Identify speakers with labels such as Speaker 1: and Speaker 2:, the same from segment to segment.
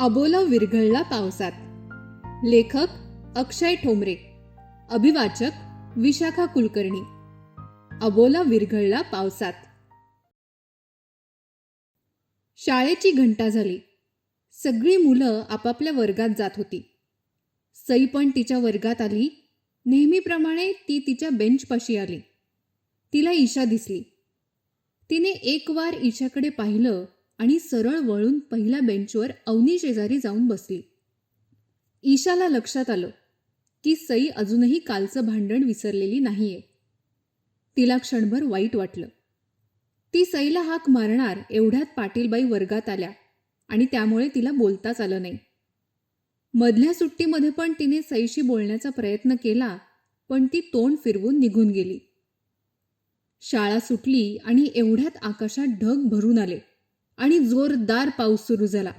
Speaker 1: अबोला विरघळला पावसात. लेखक अक्षय ठोंबरे. अभिवाचक विशाखा कुलकर्णी. अबोला विरघळला पावसात. शाळेची घंटा झाली. सगळी मुलं आपापल्या वर्गात जात होती. सई पण तिच्या वर्गात आली. नेहमीप्रमाणे ती तिच्या बेंचपाशी आली. तिला ईशा दिसली. तिने एक वार ईशाकडे पाहिलं आणि सरळ वळून पहिल्या बेंचवर अवनी शेजारी जाऊन बसली. ईशाला लक्षात आलं की सई अजूनही कालचं भांडण विसरलेली नाहीये. तिला क्षणभर वाईट वाटलं. ती सईला हाक मारणार एवढ्यात पाटीलबाई वर्गात आल्या आणि त्यामुळे तिला बोलताच आलं नाही. मधल्या सुट्टीमध्ये पण तिने सईशी बोलण्याचा प्रयत्न केला पण ती तोंड फिरवून निघून गेली. शाळा सुटली आणि एवढ्यात आकाशात ढग भरून आले आणि जोरदार पाऊस सुरू झाला.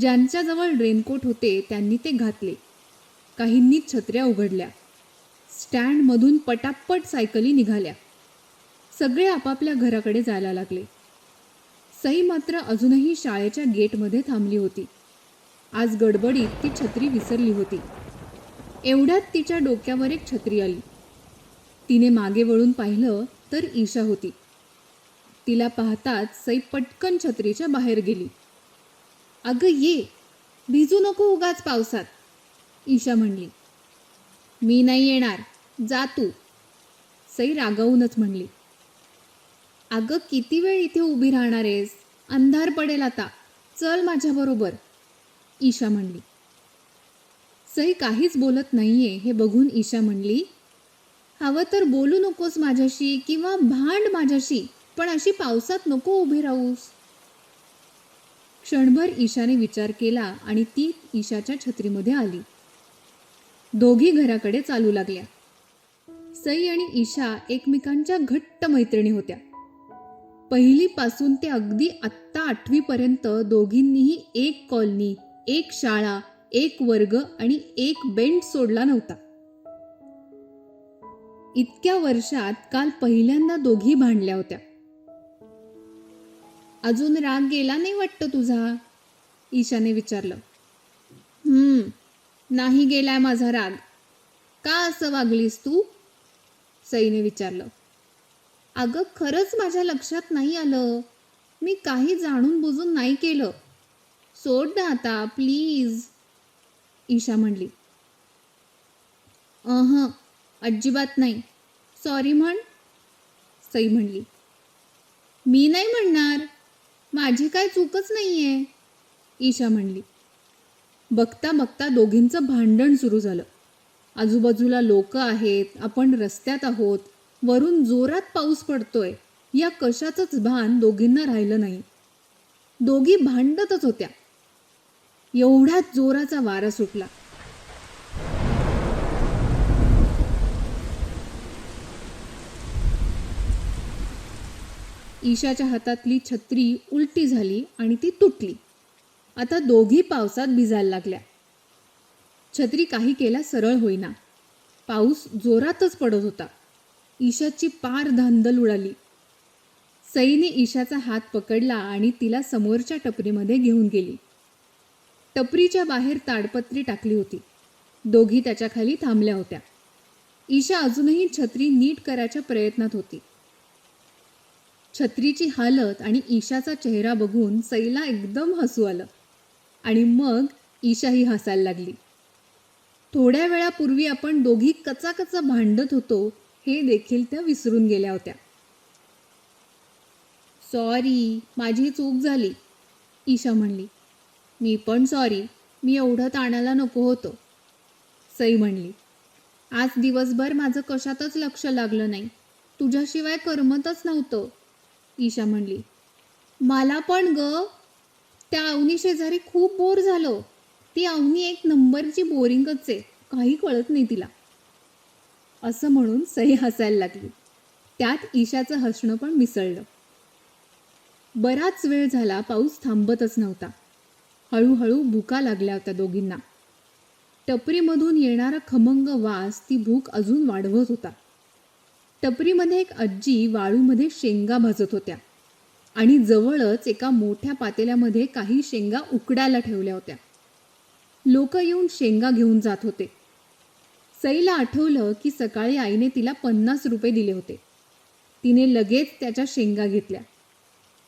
Speaker 1: ज्यांच्याजवळ रेनकोट होते त्यांनी ते घातले. काहींनी छत्र्या उघडल्या. स्टँडमधून पटापट सायकली निघाल्या. सगळे आपापल्या घराकडे जायला लागले. सई मात्र अजूनही शाळेच्या गेटमध्ये थांबली होती. आज गडबडीत ती छत्री विसरली होती. एवढ्यात तिच्या डोक्यावर एक छत्री आली. तिने मागे वळून पाहिलं तर ईशा होती. तिला पाहताच सई पटकन छत्रीच्या बाहेर गेली. अगं ये भिजू नको उगाच पावसात ईशा म्हणली. मी नाही येणार जा तू सई रागावूनच म्हणली. अगं किती वेळ इथे उभी राहणार आहेस? अंधार पडेल आता चल माझ्याबरोबर. ईशा म्हणली. सई काहीच बोलत नाहीये हे बघून ईशा म्हणली. हवं तर बोलू नकोस माझ्याशी किंवा भांड माझ्याशी पण अशी पावसात नको उभी राहूस. क्षणभर ईशाने विचार केला आणि ती ईशाच्या छत्रीमध्ये आली. दोघी घराकडे चालू लागल्या. सई आणि ईशा एकमेकांच्या घट्ट मैत्रिणी होत्या. पहिलीपासून ते अगदी आत्ता आठवीपर्यंत दोघींनीही एक कॉलनी एक शाळा एक वर्ग आणि एक बेंड सोडला नव्हता. इतक्या वर्षात काल पहिल्यांदा दोघी भांडल्या होत्या. अजून राग गेला नाही वाटतं तुझा? ईशाने विचारलं. हम्म नाही गेलाय माझा राग. का असं वागलीस तू? सईने विचारलं. अगं खरंच माझ्या लक्षात नाही आलं. मी काही जाणून बुजून नाही केलं. सोड ना आता प्लीज ईशा म्हणली. अह अजिबात नाही. सॉरी म्हण. सई म्हणली. मी नाही म्हणणार. माझी काय चूकच नाही आहे ईशा म्हणली. बघता बघता दोघींचं भांडण सुरू झालं. आजूबाजूला लोक आहेत आपण रस्त्यात आहोत वरून जोरात पाऊस पडतोय. या कशाचंच भान दोघींना राहिलं नाही. दोघी भांडतच होत्या. एवढा जोराचा वारा सुटला. ईशाच्या हातातली छत्री उलटी झाली आणि ती तुटली. आता दोघी पावसात भिजायला लागल्या. छत्री काही केला सरळ होईना. पाऊस जोरातच पडत होता. ईशाची पार धांदल उडाली. सईने ईशाचा हात पकडला आणि तिला समोरच्या टपरीमध्ये घेऊन गेली. टपरीच्या बाहेर ताडपत्री टाकली होती. दोघी त्याच्याखाली थांबल्या होत्या. ईशा अजूनही छत्री नीट करायच्या प्रयत्नात होती. छत्रीची हालत आणि ईशाचा चेहरा बघून सईला एकदम हसू आलं आणि मग ईशाही हसायला लागली. थोड्या वेळापूर्वी आपण दोघी कचाकचा भांडत होतो हे देखील त्या विसरून गेल्या होत्या. सॉरी माझी चूक झाली ईशा म्हणली. मी पण सॉरी मी एवढं ताणायला नको होतं. सई म्हणली आज दिवसभर माझं कशातच लक्ष लागलं नाही. तुझ्याशिवाय करमतच नव्हतं. ईशा म्हणली मला पण ग. त्या अवनी शेजारी खूप बोर झालं. ती अवनी एक नंबरची बोरिंगच आहे. काही कळत नाही तिला. असं म्हणून सई हसायला लागली. त्यात ईशाचं हसणं पण मिसळलं. बराच वेळ झाला पाऊस थांबतच नव्हता. हळूहळू भुका लागल्या होत्या दोघींना. टपरीमधून येणारा खमंग वास ती भूक अजून वाढवत होता. टपरीमध्ये एक आजी वाळूमध्ये शेंगा भाजत होत्या आणि जवळच एका मोठ्या पातेल्यामध्ये काही शेंगा उकडायला ठेवल्या होत्या. लोक येऊन शेंगा घेऊन जात होते. सईला आठवलं की सकाळी आईने तिला पन्नास रुपये दिले होते. तिने लगेच त्याच्या शेंगा घेतल्या.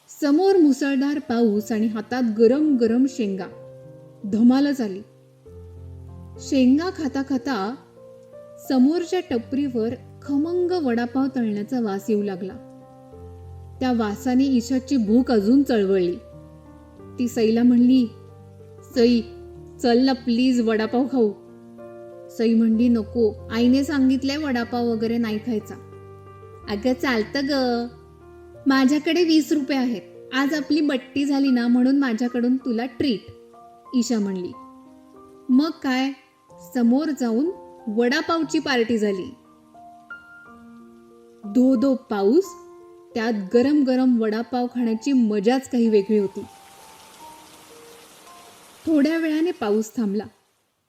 Speaker 1: समोर मुसळधार पाऊस आणि हातात गरम गरम शेंगा. धमालच आली शेंगा खाता खाता समोरच्या टपरीवर खमंग वडापाव तळण्याचा वास येऊ लागला. त्या वासाने ईशाची भूक अजून चळवळली. ती सईला म्हणली सई चल ना प्लीज वडापाव खाऊ. सई म्हणली नको आईने सांगितलंय वडापाव वगैरे नाही खायचा. अगं चालतं ग. माझ्याकडे वीस रुपये आहेत. आज आपली बट्टी झाली ना म्हणून माझ्याकडून तुला ट्रीट ईशा म्हणली. मग काय? समोर जाऊन वडापावची पार्टी झाली. धो धो पाऊस त्यात गरम गरम वडापाव खाण्याची मजाच काही वेगळी होती. थोड्या वेळाने पाऊस थांबला.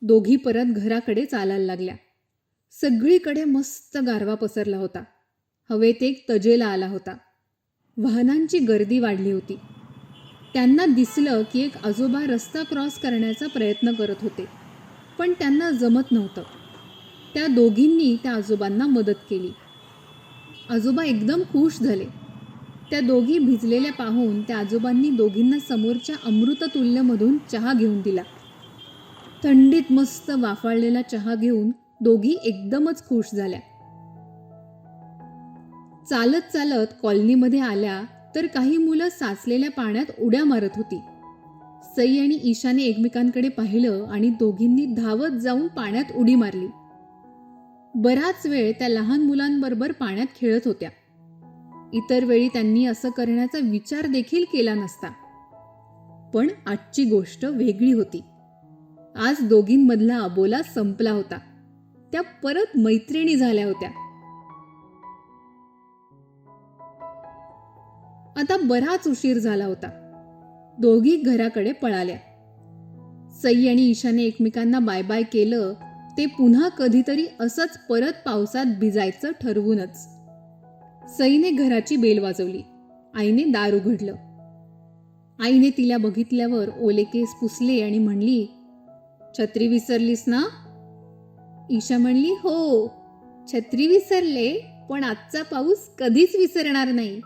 Speaker 1: दोघी परत घराकडे चालायला लागल्या. सगळीकडे मस्त गारवा पसरला होता. हवेत एक तजेला आला होता. वाहनांची गर्दी वाढली होती. त्यांना दिसलं की एक आजोबा रस्ता क्रॉस करण्याचा प्रयत्न करत होते पण त्यांना जमत नव्हतं. त्या दोघींनी त्या आजोबांना मदत केली. आजोबा एकदम खुश झाले. त्या दोघी भिजलेल्या पाहून त्या आजोबांनी दोघींना समोरच्या अमृततुल्यमधून चहा घेऊन दिला. थंडीत मस्त वाफाळलेला चहा घेऊन दोघी एकदमच खुश झाल्या. चालत चालत कॉलनीमध्ये आल्या तर काही मुलं साचलेल्या पाण्यात उड्या मारत होती. सई आणि ईशाने एकमेकांकडे पाहिलं आणि दोघींनी धावत जाऊन पाण्यात उडी मारली. बराच वेळ त्या लहान मुलांबरोबर पाण्यात खेळत होत्या. इतर वेळी त्यांनी असं करण्याचा विचार देखील केला नसता. पण आजची गोष्ट वेगळी होती. आज दोघींमधला अबोला संपला होता. त्या परत मैत्रिणी झाल्या होत्या. आता बराच उशीर झाला होता. दोघी घराकडे पळाल्या. सई आणि ईशाने एकमेकांना बाय बाय केलं ते पुन्हा कधीतरी असंच परत पावसात भिजायचं ठरवूनच. सईने घराची बेल वाजवली. आईने दार उघडलं. आईने तिला बघितल्यावर ओले केस पुसले आणि म्हणली छत्री विसरलीस ना? ईशा म्हणली हो छत्री विसरले पण आजचा पाऊस कधीच विसरणार नाही.